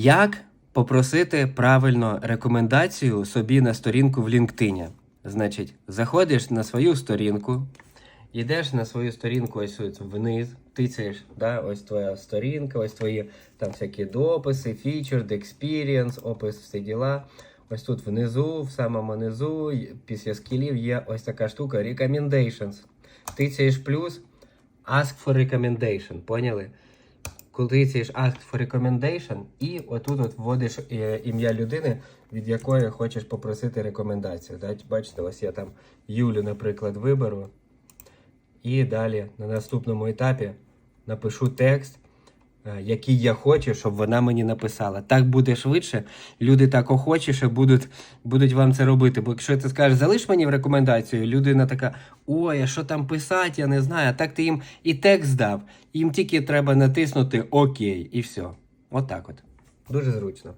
Як попросити правильно рекомендацію собі на сторінку в LinkedIn? Значить, заходиш на свою сторінку, йдеш на свою сторінку ось вниз, тицяєш, да, ось твоя сторінка, ось твої там всякі дописи, featured, experience, опис, всі діла. Ось тут внизу, в самому низу, після скілів є ось така штука recommendations. Тицяєш плюс, ask for recommendation, поняли? Коли тицяєш ask for recommendation, і отут от вводиш е, ім'я людини, від якої хочеш попросити рекомендацію. Бачите, ось я там Юлю, наприклад, виберу. І далі на наступному етапі напишу текст, який я хочу, щоб вона мені написала. Так буде швидше, люди так охочіше будуть, будуть вам це робити. Бо якщо ти скажеш, залиш мені в рекомендацію, людина така: ой, а що там писати, я не знаю. А так ти їм і текст дав, їм тільки треба натиснути ОК, і все. Отак от. Дуже зручно.